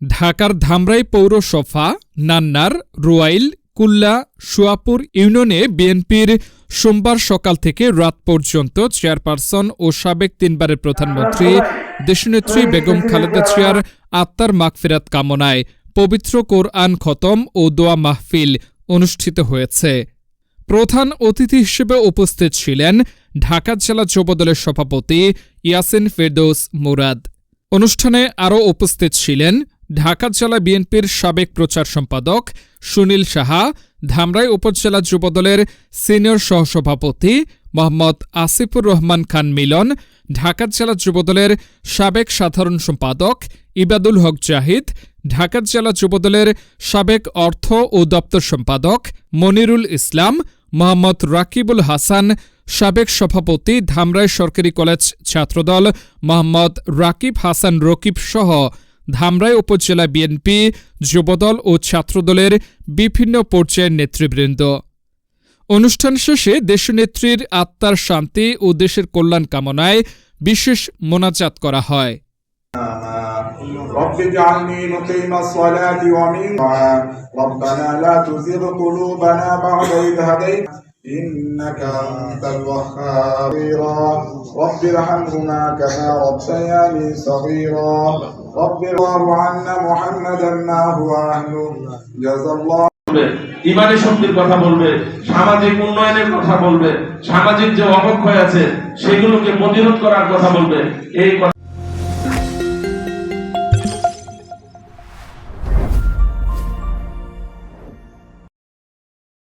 ঢাকার ধামরাই পৌরসভা, নান্নার, রুয়াইল, কুল্লা, সুয়াপুর ইউনিয়নে বিএনপির সোমবার সকাল থেকে রাত পর্যন্ত চেয়ারপারসন ও সাবেক তিনবারের প্রধানমন্ত্রী, দেশনেত্রী বেগম খালেদা জিয়ার আত্মার মাগফিরাত কামনায় পবিত্র কোরআন খতম ও দোয়া মাহফিল অনুষ্ঠিত হয়েছে। প্রধান অতিথি হিসেবে উপস্থিত ছিলেন ঢাকা জেলা যুবদলের সভাপতি ইয়াসিন ফেরদৌস মুরাদ। অনুষ্ঠানে আরও উপস্থিত ছিলেন ঢাকা জেলা বিএনপির সাবেক প্রচার সম্পাদক সুনীল সাহা, ধামরাই উপজেলা যুবদলের সিনিয়র সহসভাপতি মোহাম্মদ আসিফুর রহমান খান মিলন, ঢাকা জেলা যুবদলের সাবেক সাধারণ সম্পাদক ইবাদুল হক জাহিদ, ঢাকা জেলা যুবদলের সাবেক অর্থ ও দপ্তর সম্পাদক মনিরুল ইসলাম, মোহাম্মদ রাকিবুল হাসান, সাবেক সভাপতি ধামরাই সরকারি কলেজ ছাত্রদল মোহাম্মদ রাকিব হাসান রকিব সহ ধামরাই উপজেলা বিএনপি যুবদল ও ছাত্রদলের বিভিন্ন পর্যায়ের নেতৃবৃন্দ অনুষ্ঠান শেষে দেশনেত্রীর আত্মার শান্তি ও দেশের কল্যাণ কামনায় বিশেষ মোনাজাত করা হয় رب اجعلني مقيم الصلاة ومن دعاء. ربنا لا تزغ قلوبنا بعد إذ هديت إنك أنت الوهاب رب ارحمهما كما ربياني صغيرا ইমানের শক্তির কথা বলবে, সামাজিক উন্নয়নের কথা বলবে, সামাজিক যে অবক্ষয় আছে, সেগুলোকে প্রতিরোধ করার কথা বলবে, এই কথা